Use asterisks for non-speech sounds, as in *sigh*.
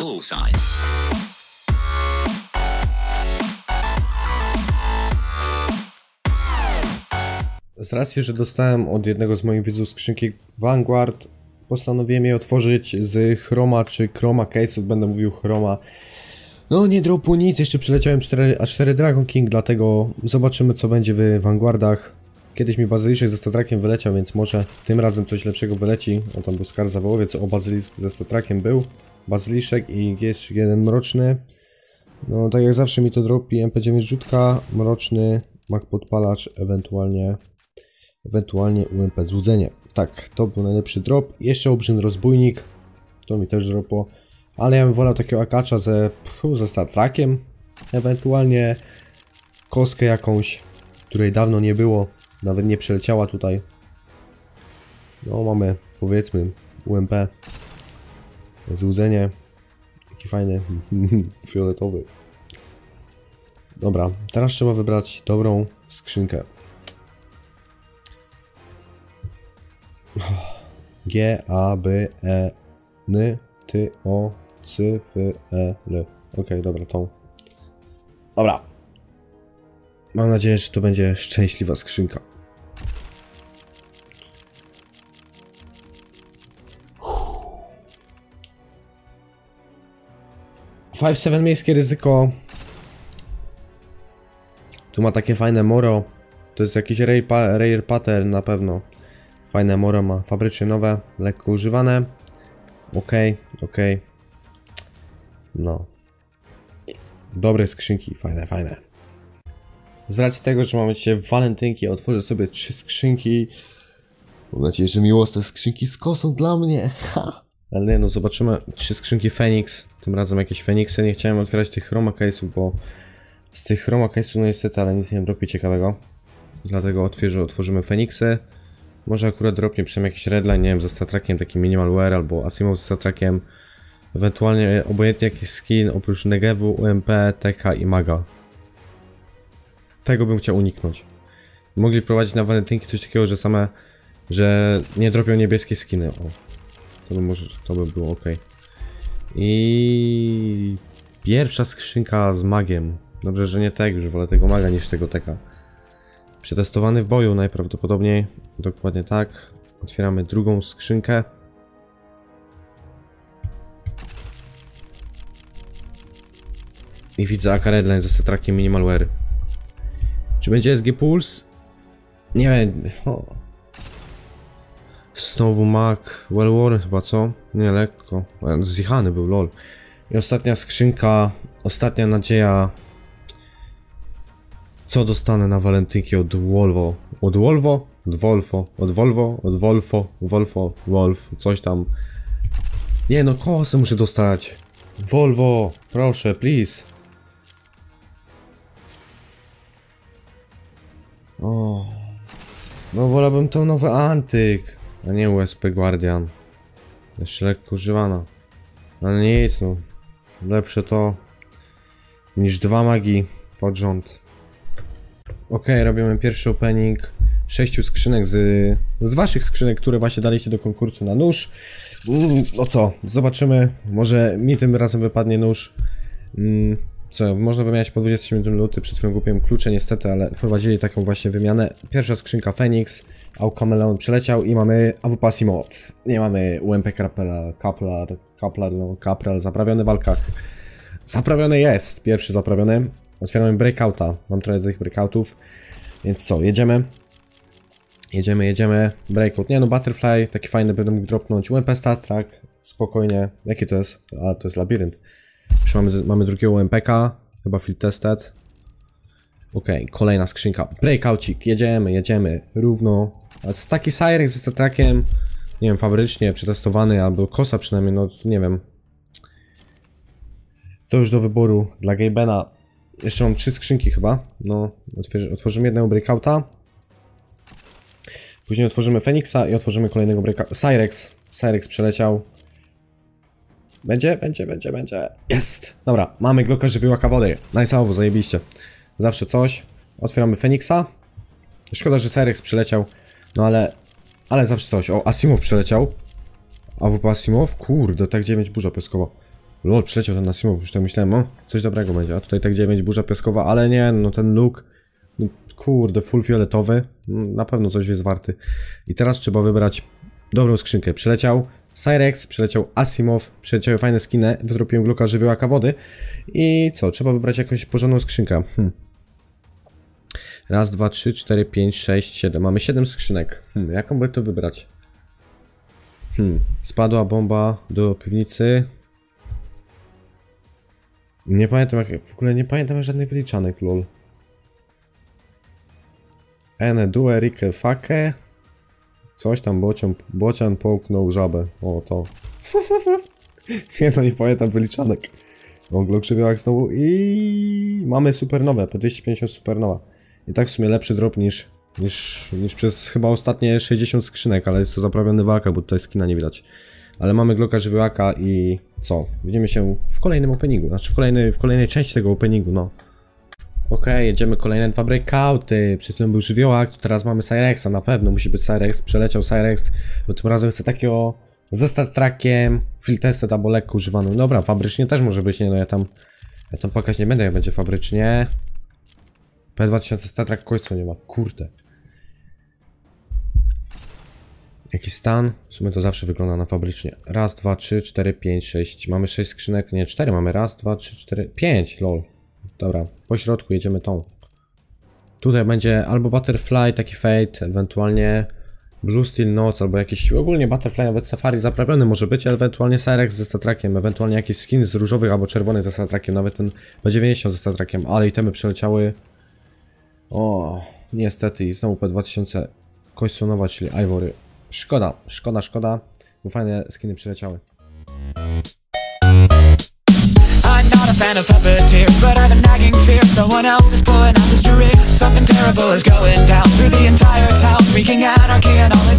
Bullseye. Z racji, że dostałem od jednego z moich widzów skrzynki Vanguard, postanowiłem je otworzyć z Chroma czy Chroma Case'ów, będę mówił Chroma. No nie dropu nic, jeszcze przeleciałem 4, A4 Dragon King, dlatego zobaczymy co będzie w Vanguardach. Kiedyś mi bazyliszek ze statrakiem wyleciał, więc może tym razem coś lepszego wyleci. O tam był Skar Zawołowiec, o bazylisk ze statrakiem był. Bazyliszek i jeszcze jeden mroczny. No tak jak zawsze mi to dropi MP9 rzutka, mroczny, mak podpalacz, ewentualnie ewentualnie UMP złudzenie. Tak, to był najlepszy drop. Jeszcze obrzyn rozbójnik, to mi też dropo, ale ja bym wolał takiego akacza ze, pfu, ze statrakiem, ewentualnie kostkę jakąś, której dawno nie było, nawet nie przeleciała tutaj. No mamy, powiedzmy, UMP, złudzenie, taki fajny, *laughs* fioletowy. Dobra, teraz trzeba wybrać dobrą skrzynkę. G, A, B, E, N, T, O, C, F, E, L. Okej, dobra, tą. Dobra. Mam nadzieję, że to będzie szczęśliwa skrzynka. Five Seven miejskie ryzyko. Tu ma takie fajne moro. To jest jakiś rare pattern na pewno. Fajne moro ma fabrycznie nowe, lekko używane. Ok, ok. No. Dobre skrzynki, fajne, fajne. Z racji tego, że mamy dzisiaj walentynki, otworzę sobie trzy skrzynki. Mam nadzieję, że miłosne skrzynki z kosą dla mnie. *laughs* Ha! Ale nie, no zobaczymy. Trzy skrzynki Phoenix. Tym razem jakieś Phoenixy. Nie chciałem otwierać tych chroma case'ów, bo z tych chroma case'ów no niestety, ale nic nie dropi ciekawego. Dlatego otwierzę, otworzymy Phoenixy. Może akurat dropnie przynajmniej jakiś redline, nie wiem, ze statrakiem, taki minimal wear albo Asimov ze statrakiem. Ewentualnie obojętnie jakiś skin oprócz Negevu, UMP, TK i Maga. Tego bym chciał uniknąć. Mogli wprowadzić na walentynki coś takiego, że same, że nie dropią niebieskie skiny. O. To może, to by było ok. I pierwsza skrzynka z magiem. Dobrze, że nie tak, już wolę tego maga niż tego teka. Przetestowany w boju najprawdopodobniej. Dokładnie tak. Otwieramy drugą skrzynkę. I widzę AK Redline ze statrakiem Minimalware. Czy będzie SG Pulse? Nie wiem. Znowu Mac. Well War chyba, co? Nie, lekko. Zjechany był, lol. I ostatnia skrzynka. Ostatnia nadzieja co dostanę na walentynki od Volvo? Od Volvo? Od Volvo, od Volvo, od Volvo, Volvo, Wolf, coś tam. Nie no, kosę muszę dostać. Volvo, proszę, please. O. No wolałbym to nowy antyk, a nie USP Guardian. Jeszcze lekko używana. Ale nic no. Lepsze to niż dwa magii pod rząd. Ok, robimy pierwszy opening sześciu skrzynek z, z waszych skrzynek, które właśnie daliście do konkursu na nóż. Mm, no co, zobaczymy. Może mi tym razem wypadnie nóż. Mm, co, można wymieniać po 27 luty, przed chwilą kupiłem klucze niestety, ale wprowadzili taką właśnie wymianę. Pierwsza skrzynka Phoenix, Aukameleon przeleciał i mamy AWP Simov. Nie mamy UMP Kaplar, Kaplar, Kaplar, no Kapral, zaprawiony walkach. Zaprawiony jest, pierwszy zaprawiony. Otwieramy breakouta. Mam trochę tych breakoutów. Więc co, jedziemy. Jedziemy, jedziemy. Breakout. Nie no, Butterfly, taki fajny, będę mógł dropnąć. UMP Stat, tak, spokojnie. Jaki to jest? A, to jest labirynt. Już mamy, mamy drugiego UMPK, chyba field tested. Okay, kolejna skrzynka. Breakoucik, jedziemy, jedziemy, równo. A z taki Cyrex ze statrakiem, nie wiem, fabrycznie przetestowany, albo kosa przynajmniej, no nie wiem. To już do wyboru dla Gabena. Jeszcze mam trzy skrzynki chyba. No, otworzy, otworzymy jednego breakouta. Później otworzymy Feniksa i otworzymy kolejnego breakouta. Cyrex. Cyrex przeleciał. Będzie, będzie, będzie, będzie. Jest! Dobra, mamy Glocka żywiołaka wody. Najsałowo, zajebiście. Zawsze coś. Otwieramy Feniksa. Szkoda, że Cyrex przeleciał. No ale... Ale zawsze coś. O, Asimov przeleciał. AWP Asimov? Kurde, tak 9 burza pieskowa. Lol, przyleciał ten Nasimov, już tak myślałem, o, coś dobrego będzie. A tutaj tak 9, burza piaskowa, ale nie, no ten look, no, kurde, full fioletowy, no, na pewno coś jest warty. I teraz trzeba wybrać dobrą skrzynkę. Przyleciał Cyrex, przyleciał Asimov, przyleciały fajne skiny, wytropiłem Glocka żywiołaka wody. I co, trzeba wybrać jakąś porządną skrzynkę. Hm. Raz, dwa, trzy, cztery, pięć, sześć, siedem. Mamy siedem skrzynek. Hmm, jaką by to wybrać? Hmm, spadła bomba do piwnicy. Nie pamiętam jak, w ogóle nie pamiętam żadnych wyliczanek, lol. Ene, due, rike, fake. Coś tam bocian, bocian połknął żabę. O, to. *laughs* nie no, nie pamiętam wyliczanek. O, Glock żywiołak znowu i mamy supernowe, po 250 supernowa. I tak w sumie lepszy drop niż, niż, niż przez chyba ostatnie 60 skrzynek, ale jest to zaprawiony walka, bo tutaj skina nie widać. Ale mamy Glocka żywiołaka i co? Widzimy się w kolejnym openingu, znaczy w kolejnej, w kolejnej części tego openingu, no. Okej, okay, jedziemy kolejne dwa breakouty. Przed chwilą był żywiołak, to teraz mamy Cyrexa, na pewno musi być Cyrex. Przeleciał Cyrex, bo tym razem chcę takiego ze field tested albo lekko używaną. Dobra, fabrycznie też może być, nie no ja tam, ja tam pokazać nie będę jak będzie fabrycznie. P2000 Star Trek końcu nie ma, kurde. Jaki stan? W sumie to zawsze wygląda na fabrycznie. Raz, dwa, trzy, cztery, pięć, sześć. Mamy sześć skrzynek, nie, cztery mamy. Raz, dwa, trzy, cztery, pięć, lol. Dobra, po środku jedziemy tą. Tutaj będzie albo Butterfly, taki Fate, ewentualnie Blue Steel Notes, albo jakiś, ogólnie Butterfly, nawet Safari zaprawiony może być, ewentualnie Cyrex ze statrakiem, ewentualnie jakiś skin z różowych albo czerwonych ze statrakiem, nawet ten B90 ze statrakiem, ale itemy przeleciały. O, niestety i znowu P2000 Kościonowa, czyli Ivory. Szkoda, szkoda, szkoda, bo fajne skiny przyleciały. Fan of puppeteers But I have a nagging fear. Someone else is pulling out the strings. Something terrible is going down Through the entire town Wreaking anarchy and all